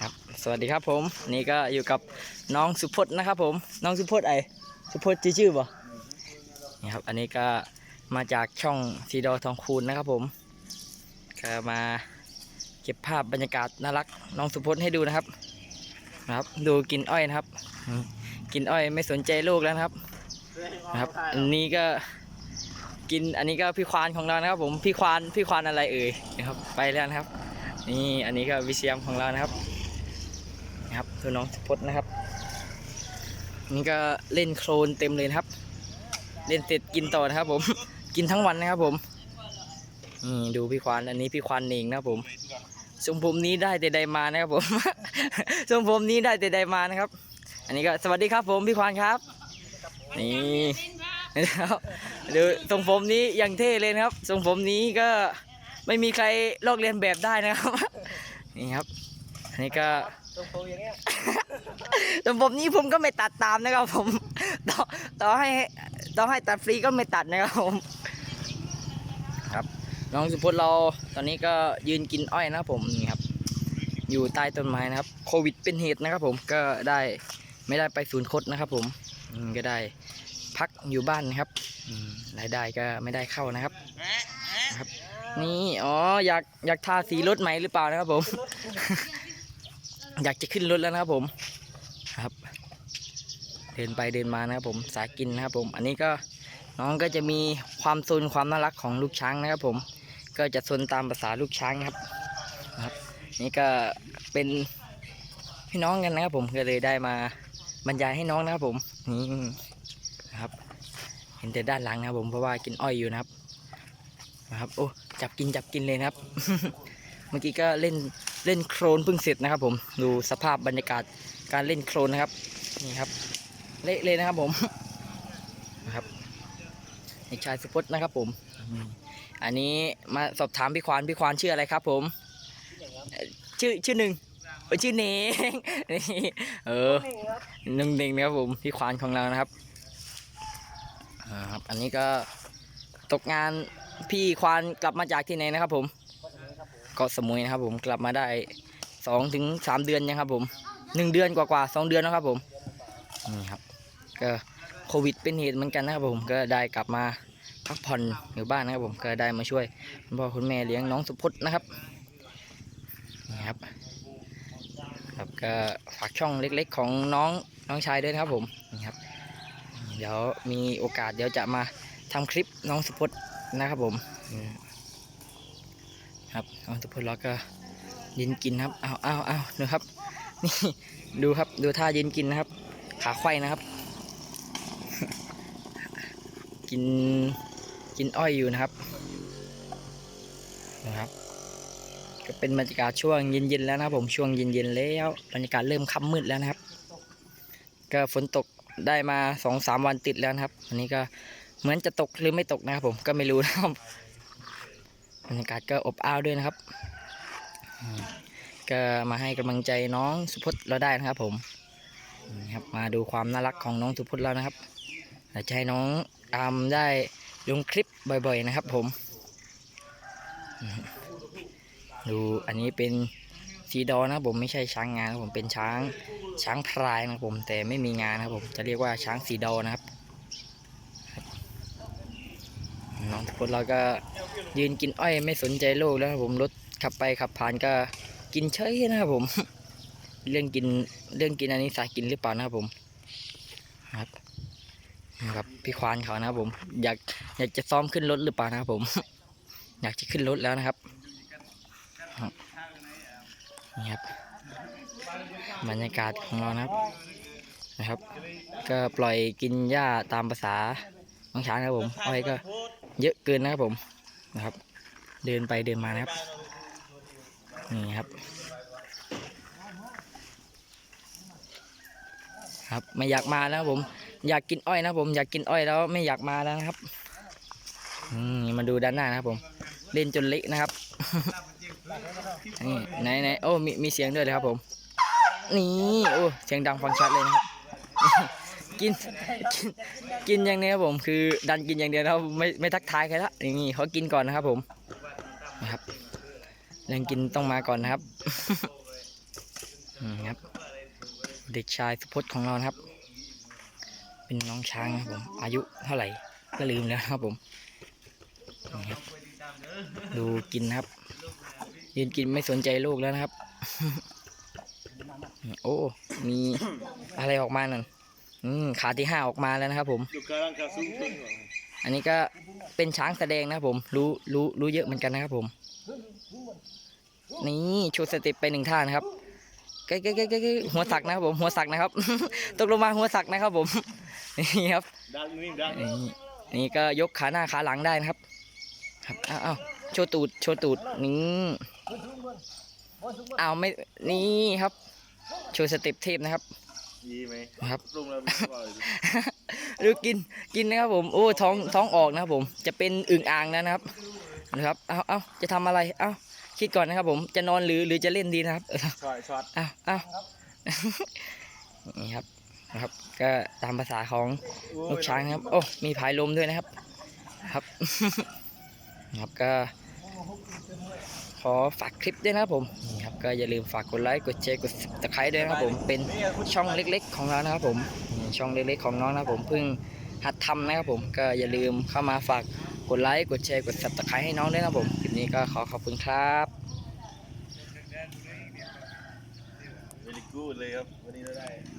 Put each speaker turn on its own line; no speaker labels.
ครับ สวัสดีครับผม นี่ก็อยู่กับน้องสุพจน์นะครับผม น้องสุพจน์ไอสุพจน์ชื่อชื่อบ่นี่ครับ อันนี้ก็มาจากช่องสีดอทองคูณนะครับผม ก็มาเก็บภาพบรรยากาศน่ารัก น้องสุพจน์ให้ดูนะครับ นะครับ ดูกินอ้อยนะครับ กินอ้อยไม่สนใจโลกแล้วนะครับ นะครับ อันนี้ก็กิน อันนี้ก็พี่ควานของเรานะครับผม พี่ควาน พี่ควานอะไรเอ่ยนะครับ ไปแล้วนะครับ นี่อันนี้ก็วิเชียมของเรานะครับนะครับคือน้องสุพจน์นะครับ นี่ก็เล่นโครนเต็มเลยนะครับ เล่นเสร็จกินต่อนะครับ ผม กินทั้งวันนะครับ ผมนี่ดูพี่ควานอันนี้พี่ควานเองนะครับผมทรงผมนี้ได้แต่ใดมานะครับผมทรงผมนี้ได้แต่ใดมานะครับ อันนี้ก็สวัสดีครับผมพี่ควานครับนี่นะครับดูทรงผมนี้ย่างเท่เลยนะครับทรงผมนี้ก็ ไม่มีใครลอกเลียนแบบได้นะครับ นี่ครับอันนี้ก็
ตรงโพอย่างเงี้ย
ทรงผมนี้ผมก็ไม่ตัดตามนะครับผมต่อต่อให้ต่อให้ตัดฟรีก็ไม่ตัดนะครับผมครับน้องสุพจน์เราตอนนี้ก็ยืนกินอ้อยนะครับผมนี่ครับ อยู่ใต้ต้นไม้นะครับโควิดเป็นเหตุนะครับ ผมก็ได้ไม่ได้ไปศูนย์คดนะครับ ผมก็ได้พักอยู่บ้านนะครับรายได้ก็ไม่ได้เข้านะครับ นี่ อ๋อ อยากอยากทาสีรถใหมหรือเปล่านะครับผม อยากจะขึ้นรถแล้วนะครับผม ครับ เดินไปเดินมานะครับผม สายกินนะครับผม อันนี้ก็น้องก็จะมีความซนความน่ารักของลูกช้างนะครับผม ก็จะซนตามภาษาลูกช้างครับ ครับ นี่ก็เป็นพี่น้องกันนะครับผมก็เลยได้มาบรรยายให้น้องนะครับผมนี่นะครับ เห็นแต่ด้านหลังนะครับผมเพราะว่ากินอ้อยอยู่นะครับนะครับโอ้ จับกินจับกินเลยนะครับ เมื่อกี้ก็เล่นเล่นโครนเพิ่งเสร็จนะครับ ผมดูสภาพบรรยากาศการเล่นโครนนะครับนี่ครับ เละเลยนะครับผมนะครับเด็กชายสุพจน์นะครับ ผม อันนี้มาสอบถามพี่ควานพี่ควานชื่ออะไรครับ ผม ชื่อชื่อหนึ่งชื่อเนงเออหนึ่งเน่งนะครับผมพี่ควานของเรานะครับอ่าครับ อันนี้ก็ตกงาน พี่ควานกลับมาจากที่ไหนนะครับ ผมเกาะสมุยนะครับ ผมกลับมาได้สองถึงสามเดือนยังครับ ผมหนึ่งเดือนกว่าๆสองเดือนแล้วครับ ผมนี่ครับ ก็โควิดเป็นเหตุเหมือนกันนะครับ ผมก็ได้กลับมาพักผ่อนอยู่บ้านนะครับ ผมก็ได้มาช่วยคุณพ่อคุณแม่เลี้ยงน้องสุพจน์นะครับนี่ครับ ครับก็ฝากช่องเล็ก ๆ ของน้องน้องชายด้วยนะครับ ผมนี่ครับ เดี๋ยวมีโอกาสเดี๋ยวจะมา ทำคลิปน้องสุพจน์นะครับผมครับน้องสุพจน์เราก็ยินกินครับเอาเอาเอาดูครับ นี่ดูครับดูท่ายืนกินนะครับ ขาไขว้นะครับ กินกินอ้อยอยู่นะครับนะครับ ก็เป็นบรรยากาศช่วงเย็นๆแล้วนะครับผมช่วงเย็นๆแล้วบรรยากาศเริ่มค่ำมืดแล้วนะครับ ก็ฝนตกได้มาสองสามวันติดแล้วนะครับ อันนี้ก็ เหมือนจะตกหรือไม่ตกนะครับผมก็ไม่รู้นะครับบรรยากาศก็อบอ้าวด้วยนะครับ ก็มาให้กำลังใจน้องสุพจน์เราได้นะครับ ผมครับมาดูความน่ารักของน้องสุพจน์แล้วนะครับอยากจะให้น้องอามได้ลงคลิปบ่อย ๆ นะครับ ผม ดูอันนี้เป็นสีดอนะผมไม่ใช่ช้างงานครับผมเป็นช้างช้างพลายนะครับผม แต่ไม่มีงานนะครับผมจะเรียกว่าช้างสีดอนะครับ น้องสุพจน์เราก็ยืนกินอ้อยไม่สนใจโลกแล้วนะครับผมรถขับไปขับผ่านก็กินเฉยนะครับผม เรื่องกินเรื่องกินอันนี้สายกินหรือเปล่านะครับผมครับนะครับพี่ควานเขานะครับผมอยากอยากจะซ้อมขึ้นรถหรือเปล่านะครับผม อยากจะขึ้นรถแล้วนะครับครับนี่ครับบรรยากาศของเรานะครับนะครับ ก็ปล่อยกินหญ้าตามภาษา น้องช้างนะครับผมอ้อยก็เยอะเกินนะครับผมนะครับ เดินไปเดินมานะครับ นี่ครับ ครับไม่อยากมาแล้วครับผม อยากกินอ้อยนะครับผม อยากกินอ้อยแล้วไม่อยากมาแล้วนะครับอืมนี่มาดูด้านหน้านะครับผม เล่นจนเละนะครับนี่ไหนไหนโอ้มีมีเสียงด้วยเลยครับผม นี่โอ้เสียงดังฟังชัดเลยนะครับ กินกิน กินอย่างนี้ครับผม คือ ดันกินอย่างเดียวนะครับไม่ไม่ทักทายใครละอย่างนี่เขากินก่อนนะครับผมนะครับเรื่องกินต้องมาก่อนนะครับอืมครับ เด็กชายสุพจน์ของเรานะครับ เป็นน้องช้างครับผม อายุเท่าไหร่ก็ลืมแล้วครับผมครับดูกินครับ ยืนกินไม่สนใจลูกแล้วนะครับ โอ้ มีอะไรออกมานั่น อืมขาที่ห้าออกมาแล้วนะครับผม อันนี้ก็เป็นช้างแสดงนะครับผม รู้รู้รู้เยอะเหมือนกันนะครับผม นี่โชว์สเต็ปไปหนึ่งท่านะครับใกล้ใกล้ใกล้ใกล้หัวสักนะครับผม หัวสักนะครับ ตกลงมาหัวสักนะครับผม นี่ครับ นี่ก็ยกขาหน้าขาหลังได้นะครับ ครับอ้าวอ้าวโชว์ตูด โชว์ตูด นี่อ้าวไม่ นี่ครับ โชว์สเต็ปเทพนะครับ
Yi mai.
ครับ
Belum lah berapa.
ดูกินกินนะครับผมโอ้ท้องท้องออกนะครับผมจะเป็นอึ่งอ่างแล้วนะครับนะครับเอาเอาจะทำอะไรเอาคิดก่อนนะครับ ผมจะนอนหรือหรือจะเล่นดีนะครับ
Shot shot.
เอาเอานี่ครับนะครับ ก็ตามภาษาของลูกช้างนะครับ โอ้มีผายลมด้วยนะครับ ครับนะครับก็ ขอฝากคลิปด้วยนะครับผมนี่ครับ ก็อย่าลืมฝากกดไลค์กดแชร์กดตะไคร้ด้วยนะครับผมเป็นช่องเล็ก ๆ ของเรานะครับผมช่องเล็กๆของน้องนะครับผมเพิ่งหัดทำนะครับผมก็อย่าลืมเข้ามาฝากกดไลค์กดแชร์กดสับตะไคร้ให้น้องด้วยนะผมคลิปนี้ก็ขอขอบคุณครับ
เวลิกูดเลยครับวันนี้ได้